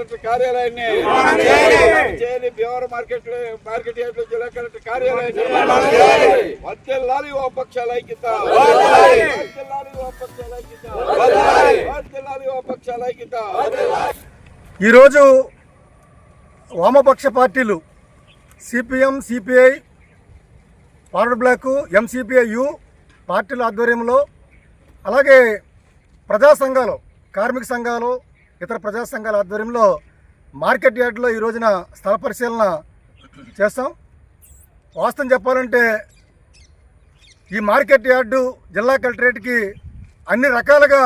Collector కార్యాలయాన్ని చేయాలి Bhimavaram market market yard జిల్లా కలెక్టర్ కార్యాలయాన్ని వర్తిల్లాలి వామపక్షాల ఐక్యత. ఐక్యత. ఈరోజు వామపక్ష పార్టీలు CPM CPI forward bloc MCPIU పార్టీల ఆధ్వర్యంలో అలాగే ప్రజా సంఘాలు కార్మిక సంఘాలు ఇతర ప్రజా సంఘాల ఆధ్వర్యంలో మార్కెట్ యార్డ్లో ఈ రోజున స్థల పరిశీలన చేస్తాం. వాస్తవం చెప్పాలంటే ఈ మార్కెట్ యార్డు జిల్లా కలెక్టరేట్కి అన్ని రకాలుగా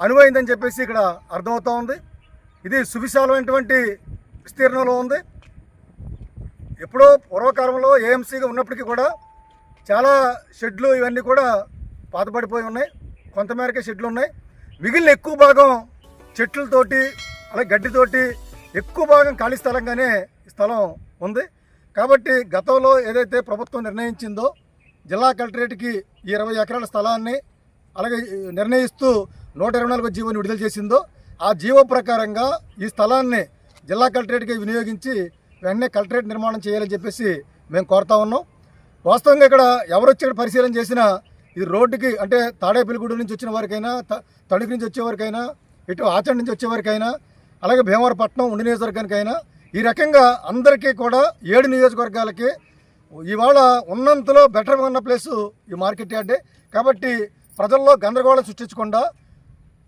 అనువైందని చెప్పేసి ఇక్కడ అర్థమవుతా ఉంది. ఇది సువిశాలమైనటువంటి విస్తీర్ణంలో ఉంది. ఎప్పుడో పూర్వకాలంలో ఏఎంసీగా ఉన్నప్పటికీ కూడా చాలా షెడ్లు ఇవన్నీ కూడా పాతపడిపోయి ఉన్నాయి. కొంతమేరకే షెడ్లు ఉన్నాయి మిగిలిన ఎక్కువ భాగం చెట్లతోటి అలాగే గడ్డితోటి ఎక్కువ భాగం ఖాళీ స్థలంగానే స్థలం ఉంది. కాబట్టి గతంలో ఏదైతే ప్రభుత్వం నిర్ణయించిందో జిల్లా కలెక్టరేట్కి ఈ ఇరవై ఎకరాల స్థలాన్ని అలాగే నిర్ణయిస్తూ నూట ఇరవై నాలుగు జీవోని విడుదల చేసిందో ఆ జీవో ప్రకారంగా ఈ స్థలాన్ని జిల్లా కలెక్టరేట్కి వినియోగించి వెంటనే కలెక్టరేట్ నిర్మాణం చేయాలని చెప్పేసి మేము కోరుతా ఉన్నాం. వాస్తవంగా ఇక్కడ ఎవరు వచ్చి పరిశీలన చేసినా ఇది రోడ్డుకి అంటే తాడేపల్లిగూడు నుంచి వచ్చిన వారికైనా త- తణుకు నుంచి వచ్చేవారికైనా ఇటు ఆచరణ నుంచి వచ్చేవారికైనా అలాగే భీమవరపట్నం ఉండి నియోజకవర్గానికైనా ఈ రకంగా అందరికీ కూడా ఏడు నియోజకవర్గాలకి ఇవాళ ఉన్నంతలో బెటర్గా ఉన్న ప్లేసు ఈ మార్కెట్ యార్డే. కాబట్టి ప్రజల్లో గందరగోళం సృష్టించకుండా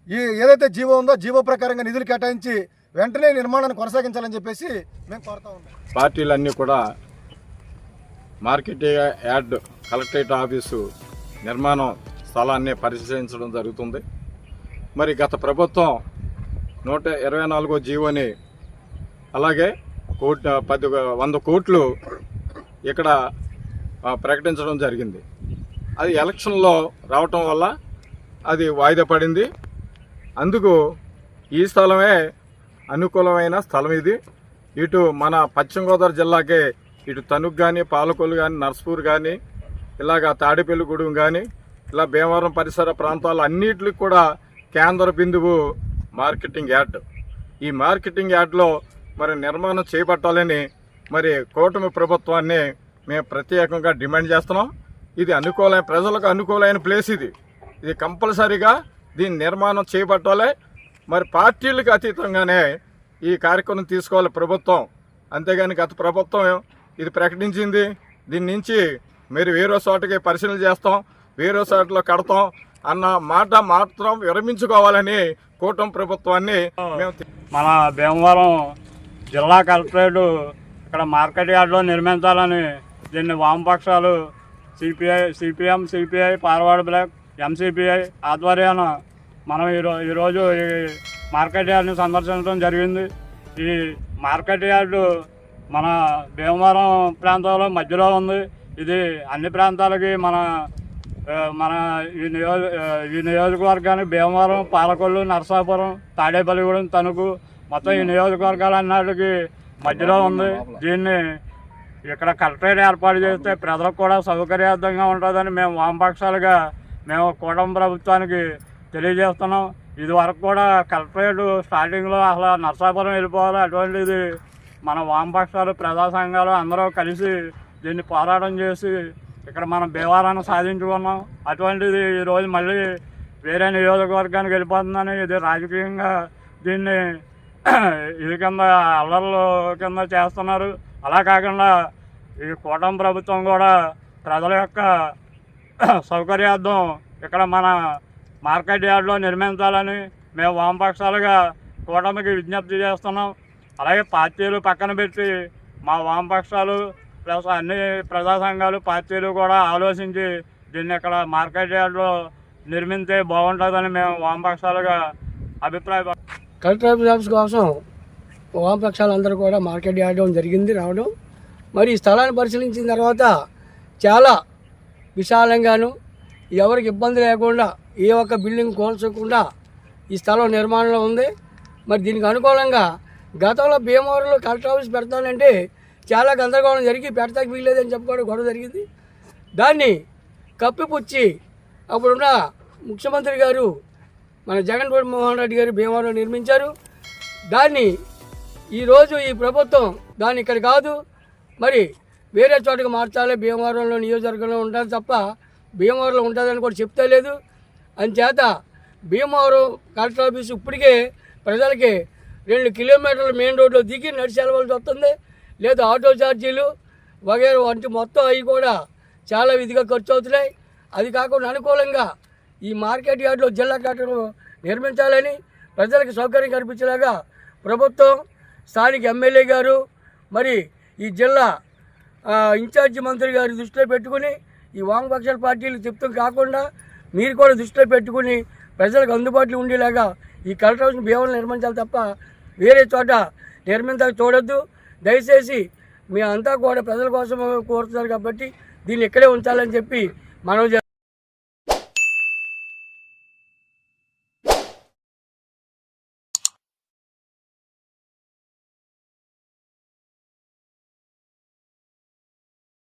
ఈ ఏదైతే జీవో ఉందో జీవో ప్రకారంగా నిధులు కేటాయించి వెంటనే నిర్మాణాన్ని కొనసాగించాలని చెప్పేసి మేము కోరుతా ఉన్నాం. పార్టీలన్నీ కూడా మార్కెట్ యార్డ్ కలెక్టరేట్ ఆఫీసు నిర్మాణం స్థలాన్ని పరిశీలించడం జరుగుతుంది. మరి గత ప్రభుత్వం నూట ఇరవై నాలుగో జీవోని అలాగే కోట్ పది వంద కోట్లు ఇక్కడ ప్రకటించడం జరిగింది. అది ఎలక్షన్లో రావటం వల్ల అది వాయిదా పడింది. అందుకు ఈ స్థలమే అనుకూలమైన స్థలం ఇది. ఇటు మన పశ్చిమ గోదావరి జిల్లాకే ఇటు తణుకు కానీ పాలకొల్లు కానీ నర్సపూర్ కానీ ఇలాగ తాడేపల్లిగూడెం కానీ ఇలా భీమవరం పరిసర ప్రాంతాలు అన్నిటికి కూడా కేంద్ర బిందువు మార్కెటింగ్ యార్డ్. ఈ మార్కెటింగ్ యార్డ్లో మరి నిర్మాణం చేపట్టాలని మరి కూటమి ప్రభుత్వాన్ని మేము ప్రత్యేకంగా డిమాండ్ చేస్తున్నాం. ఇది అనుకూలమైన ప్రజలకు అనుకూలమైన ప్లేస్ ఇది. ఇది కంపల్సరీగా దీని నిర్మాణం చేపట్టాలి. మరి పార్టీలకు అతీతంగానే ఈ కార్యక్రమం తీసుకోవాలి ప్రభుత్వం. అంతేగాని గత ప్రభుత్వం ఇది ప్రకటించింది. దీని నుంచి మీరు వేరే చోటకి పరిశీలన చేస్తాం. వేరే చోటలో కడతాం. అన్న మాట మాత్రం విరమించుకోవాలని కూటమి ప్రభుత్వాన్ని మేము మన భీమవరం జిల్లా కలెక్టరేట్ ఇక్కడ మార్కెట్ యార్డ్లో నిర్మించాలని దీన్ని వామపక్షాలు CPI CPM CPI forward bloc MCPI ఆధ్వర్యాన మనం ఈరో ఈరోజు ఈ మార్కెట్ యార్డ్ని సందర్శించడం జరిగింది. ఈ మార్కెట్ యార్డు మన భీమవరం ప్రాంతంలో మధ్యలో ఉంది. ఇది అన్ని ప్రాంతాలకి మన మన ఈ నియోజ ఈ నియోజకవర్గానికి భీమవరం పాలకొల్లు నరసాపురం తాడేపల్లిగూడెం తణుకు మొత్తం ఈ నియోజకవర్గాలు అన్నిటికి మధ్యలో ఉంది. దీన్ని ఇక్కడ కలెక్టరేట్ ఏర్పాటు చేస్తే ప్రజలకు కూడా సౌకర్యార్థంగా ఉంటుందని మేము వామపక్షాలుగా మేము కూటమి ప్రభుత్వానికి తెలియజేస్తున్నాం. ఇది వరకు కూడా కలెక్టరేట్ స్టార్టింగ్లో అసలు నరసాపురం వెళ్ళిపోవాలి అటువంటిది మన వామపక్షాలు ప్రజా సంఘాలు అందరూ కలిసి దీన్ని పోరాటం చేసి ఇక్కడ మనం భీమవరాన్ని సాధించుకున్నాం. అటువంటిది ఈరోజు మళ్ళీ వేరే నియోజకవర్గానికి వెళ్ళిపోతుందని ఇది రాజకీయంగా దీన్ని ఇది కింద అల్లర్లు కింద చేస్తున్నారు. అలా కాకుండా ఈ కూటమి ప్రభుత్వం కూడా ప్రజల యొక్క సౌకర్యార్థం ఇక్కడ మన మార్కెట్ యార్డ్లో నిర్మించాలని మేము వామపక్షాలుగా కూటమికి విజ్ఞప్తి చేస్తున్నాం. అలాగే పార్టీలు పక్కన పెట్టి మా వామపక్షాలు ప్లస్ అన్ని ప్రజా సంఘాలు పార్టీలు కూడా ఆలోచించి దీన్ని ఇక్కడ మార్కెట్ యార్డ్లో నిర్మించే బాగుంటుందని మేము వామపక్షాలుగా అభిప్రాయ కలెక్టర్ ఆఫీస్ కోసం వామపక్షాలందరూ కూడా మార్కెట్ యార్డ్ జరిగింది రావడం. మరి ఈ స్థలాన్ని పరిశీలించిన తర్వాత చాలా విశాలంగాను ఎవరికి ఇబ్బంది లేకుండా ఏ ఒక్క బిల్డింగ్ కోల్చకుండా ఈ స్థలం నిర్మాణంలో ఉంది. మరి దీనికి అనుకూలంగా గతంలో భీమవరంలో కలెక్టర్ ఆఫీస్ పెడతానంటే చాలా గందరగోళం జరిగి పెడతాకి వీల్లేదని చెప్పుకోవడం గొడవ జరిగింది. దాన్ని కప్పిపుచ్చి అప్పుడున్న ముఖ్యమంత్రి గారు మన జగన్ మోహన్ రెడ్డి గారు భీమవరం నిర్మించారు. దాన్ని ఈరోజు ఈ ప్రభుత్వం దాన్ని ఇక్కడ కాదు మరి వేరే చోటకి మార్చాలి భీమవరంలో నియోజకవర్గంలో ఉండాలి తప్ప భీమవరంలో ఉంటుందని కూడా చెప్తే లేదు. అంచేత భీమవరం కలెక్టర్ ఆఫీస్ ఇప్పటికే ప్రజలకి రెండు కిలోమీటర్లు మెయిన్ రోడ్లో దిగి నడిచి వెళ్ళవలసి వస్తుంది. లేదా ఆటో ఛార్జీలు వగేర వంటి మొత్తం అవి కూడా చాలా విధిగా ఖర్చు అవుతున్నాయి అది కాకుండా అనుకూలంగా ఈ మార్కెట్ యార్డ్లో జిల్లా కట్టడం నిర్మించాలని ప్రజలకు సౌకర్యం కల్పించేలాగా ప్రభుత్వం స్థానిక ఎమ్మెల్యే గారు మరి ఈ జిల్లా ఇన్ఛార్జి మంత్రి గారి దృష్టిలో పెట్టుకుని ఈ వామపక్షాల పార్టీలు చెప్తూ కాకుండా మీరు కూడా దృష్టిలో పెట్టుకుని ప్రజలకు అందుబాటులో ఉండేలాగా ఈ కలెక్టర్ హౌస్ భీమలు నిర్మించాలి తప్ప వేరే చోట నిర్మించాలి చూడొద్దు. దయచేసి మీ అంతా కూడా ప్రజల కోసం కోరుతున్నారు కాబట్టి దీన్ని ఇక్కడే ఉంచాలని చెప్పి మనం